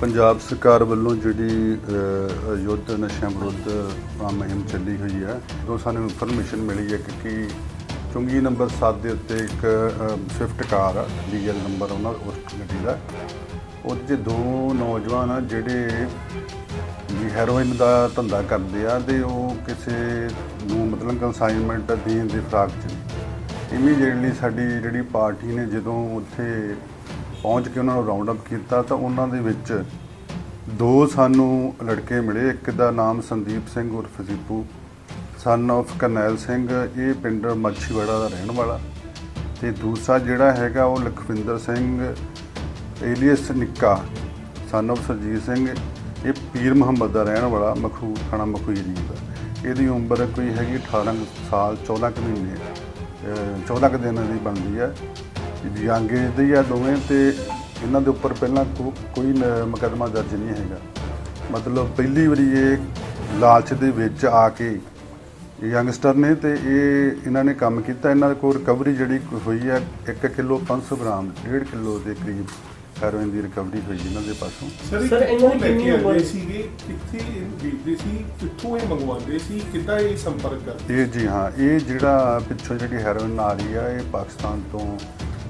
ਪੰਜਾਬ ਸਰਕਾਰ ਵੱਲੋਂ ਜਿਹੜੀ ਯੁੱਧ ਨਸ਼ਿਆਂ ਵਿਰੁੱਧ ਮੁਹਿੰਮ ਚੱਲੀ ਹੋਈ ਹੈ, ਉਹ ਸਾਨੂੰ ਇਨਫੋਰਮੇਸ਼ਨ ਮਿਲੀ ਹੈ ਕਿ ਕਿ ਚੁੰਗੀ ਨੰਬਰ 7 ਦੇ ਉੱਤੇ ਇੱਕ ਸਵਿਫਟ ਕਾਰ ਆ ਡੀਐਲ ਨੰਬਰ ਉਹਨਾਂ ਉਸ ਗੱਡੀ ਦਾ। ਉਹਦੇ 'ਚ ਦੋ ਨੌਜਵਾਨ ਆ ਜਿਹੜੇ ਵੀ ਹੈਰੋਇਨ ਦਾ ਧੰਦਾ ਕਰਦੇ ਆ ਤੇ ਉਹ ਕਿਸੇ ਨੂੰ ਮਤਲਬ ਕੰਸਾਈਨਮੈਂਟ ਦੇਣ ਦੀ ਫਰਾਕ 'ਚ ਨੇ। ਇਮੀਡੀਏਟਲੀ ਸਾਡੀ ਜਿਹੜੀ ਪਾਰਟੀ ਨੇ ਜਦੋਂ ਉੱਥੇ ਪਹੁੰਚ ਕੇ ਉਹਨਾਂ ਨੂੰ ਰਾਉਂਡ ਅਪ ਕੀਤਾ ਤਾਂ ਉਹਨਾਂ ਦੇ ਵਿੱਚ ਦੋ ਸਾਨੂੰ ਲੜਕੇ ਮਿਲੇ, ਇੱਕ ਦਾ ਨਾਮ ਸੰਦੀਪ ਸਿੰਘ ਉਰਫ ਦੀਪੂ ਸਨ of ਕਰਨੈਲ ਸਿੰਘ, ਇਹ ਪਿੰਡ ਮੱਛੀਵਾੜਾ ਦਾ ਰਹਿਣ ਵਾਲਾ ਤੇ ਦੂਸਰਾ ਜਿਹੜਾ ਹੈਗਾ ਉਹ ਲਖਵਿੰਦਰ ਸਿੰਘ ਏਲੀਅਸ ਨਿੱਕਾ ਸਨ of ਸਰਜੀਤ ਸਿੰਘ, ਇਹ ਪੀਰ ਮੁਹੰਮਦ ਦਾ ਰਹਿਣ ਵਾਲਾ, ਮਖੂ, ਥਾਣਾ ਮਖੂਰੀ ਦਾ। ਇਹਦੀ ਉਮਰ ਕੋਈ ਹੈਗੀ 18 ਕੁ ਸਾਲ 14 ਕੁ ਮਹੀਨੇ, ਅਹ 14 ਕੁ ਦਿਨਾਂ ਦੀ ਬਣਦੀ ਹੈ। ਯੰਗ ਏਜ ਦੇ ਆ ਦੋਵੇਂ ਤੇ ਇਹਨਾਂ ਦੇ ਉੱਪਰ ਪਹਿਲਾਂ ਕੋ- ਕੋਈ ਨ- ਮੁਕੱਦਮਾ ਦਰਜ ਨਹੀਂ ਹੈਗਾ। ਮਤਲਬ ਪਹਿਲੀ ਵਾਰੀ ਇਹ ਲਾਲਚ ਦੇ ਵਿੱਚ ਆ ਕੇ ਇਹ ਯੰਗਸਟਰ ਨੇ ਤੇ ਇਹ ਇਹਨਾਂ ਨੇ ਕੰਮ ਕੀਤਾ। ਇਹਨਾਂ ਕੋਲ ਰਿਕਵਰੀ ਜਿਹੜੀ ਹੋਈ ਹੈ 1 ਕਿਲੋ 500 ਗ੍ਰਾਮ 1.5 ਕਿਲੋ ਦੇ ਕਰੀਬ ਹੈਰੋਇਨ ਦੀ ਰਿਕਵਰੀ ਹੋਈ ਇਹਨਾਂ ਦੇ ਪਾਸੋਂ। ਸਰ ਇਹਨਾਂ ਦੀ ਕਿੰਨੀ ਉਮਰ? ਸੀਗੇ? ਕਿੱਥੇ ਇਹ ਵੇਚਦੇ ਸੀ? ਕਿੱਥੋਂ ਇਹ ਮੰਗਵਾਉਂਦੇ ਸੀ? ਕਿੱਦਾਂ ਇਹ ਸੰਪਰਕ ਕਰਦੇ ਇਹ ਜੀ ਹਾਂ ਇਹ ਜਿਹੜਾ ਪਿੱਛੋਂ ਜਿਹੜੀ ਹੈਰੋਇਨ ਆ ਰਹੀ ਆ ਇਹ ਪਾਕਿਸਤਾਨ ਤੋਂ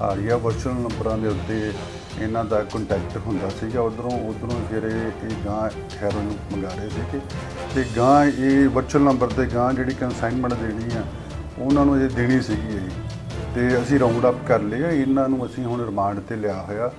ਆ ਰਹੀ ਆ ਵਰਚੁਅਲ ਨੰਬਰਾਂ ਦੇ ਉੱਤੇ ਇਹਨਾਂ ਦਾ ਕੰਟੈਕਟ ਹੁੰਦਾ ਸੀਗਾ। ਉਧਰੋਂ ਉਧਰੋਂ ਜਿਹੜੇ ਇਹ ਇਹ ਗਾਂ ਹੈਰੋਇਨ ਮੰਗਾ ਰਹੇ ਸੀਗੇ। ਤੇ ਗਾਂ ਇਹ ਵਰਚੁਅਲ ਨੰਬਰ ਤੇ ਗਾਂ ਜਿਹੜੀ ਕੰਸਾਈਨਮੈਂਟ ਦੇਣੀ ਆ, ਉਹਨਾਂ ਨੂੰ ਇਹ ਦੇਣੀ ਸੀਗੀ ਇਹ। ਤੇ ਅਸੀਂ ਰਾਉਂਡ ਅਪ ਕਰ ਲਿਆ। ਇਹਨਾਂ ਨੂੰ ਅਸੀਂ ਹੁਣ ਰਿਮਾਂਡ ਤੇ ਲਿਆ ਹੋਇਆ।